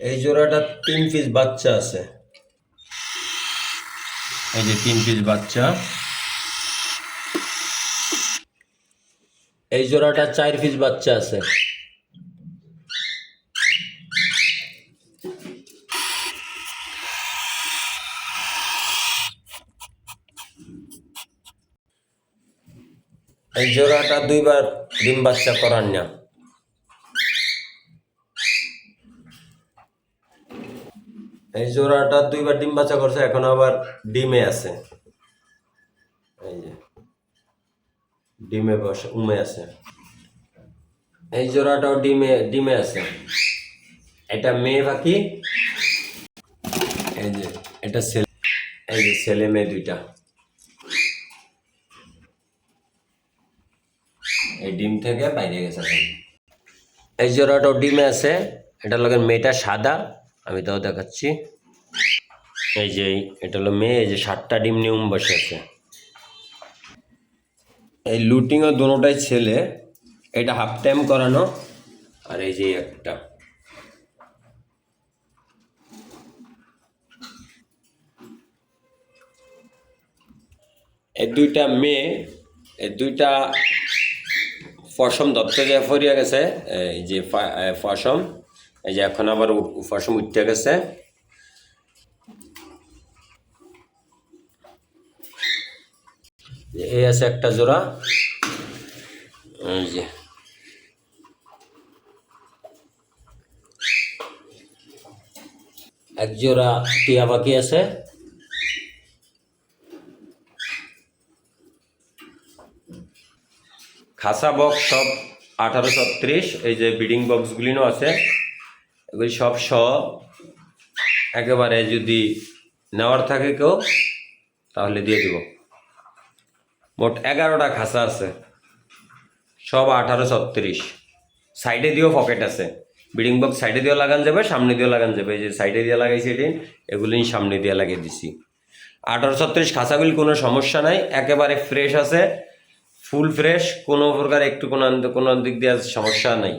এই জোড়াটা তিন পিস বাচ্চা আছে। এই যে তিন পিস বাচ্চা। এই জোড়াটা চার পিস বাচ্চা আছে। এই জোড়াটা দুইবার ডিম বাচ্চা করার না। এই জোড়াটা দুইবার ডিম বাচ্চা করছে, এখন আবার ডিমে আছে। এই যে, ডিমে বসে, উমে আছে। এই জোড়াটাও ডিমে ডিমে আছে। এটা মেয়ে পাখি। এই যে, এটা ছেলে, এই যে ছেলে মেয়ে দুইটা। এই ডিম থেকে বাইরে গেছে এই জোড়াটাও ডিমে আছে এটা লাগে মেয়েটা সাদা। আমি তাও দেখাচ্ছি। এই যে, এটা হলো মেয়ে, এই যে সাতটা ডিম নিয়ে বসে আছে। এই লুটিংও দুটোটাই ছেলে, এটা হাফ টাইম করানো, আর এই যে একটা। এই দুইটা মেয়ে, এই দুইটা ফসম দত্ত যে ফরিয়া গেছে, এই যে ফসম। এই যে এখন আবার উ- ফসম উঠতে গেছে। এই আছে একটা জোড়া। এই যে। এক জোড়া টিয়া পাখি আছে। খাসা বক্স সব আঠারো ছত্রিশ, এই যে বিডিং বক্সগুলিও আছে। এগুলি সব স। একেবারে যদি নেওয়ার থাকে কেউ, তাহলে দিয়ে দিব। মোট এগারোটা খাসা আছে। সব আঠারো ছত্রিশ। সাইডে দিয়েও পকেট আছে। বিডিং বক্স সাইডে দিয়েও লাগান যাবে, সামনে দিয়েও লাগান যাবে। এই যে সাইডে দিয়ে লাগাইছি এটি এগুলি সামনে দিয়ে লাগিয়ে দিছি। আঠারো ছত্রিশ খাসাগুলি কোনো সমস্যা নাই, একেবারে ফ্রেশ আছে, ফুল ফ্রেশ, কোনো প্রকার একটু কোনো কোনো দিক দিয়ে সমস্যা নাই।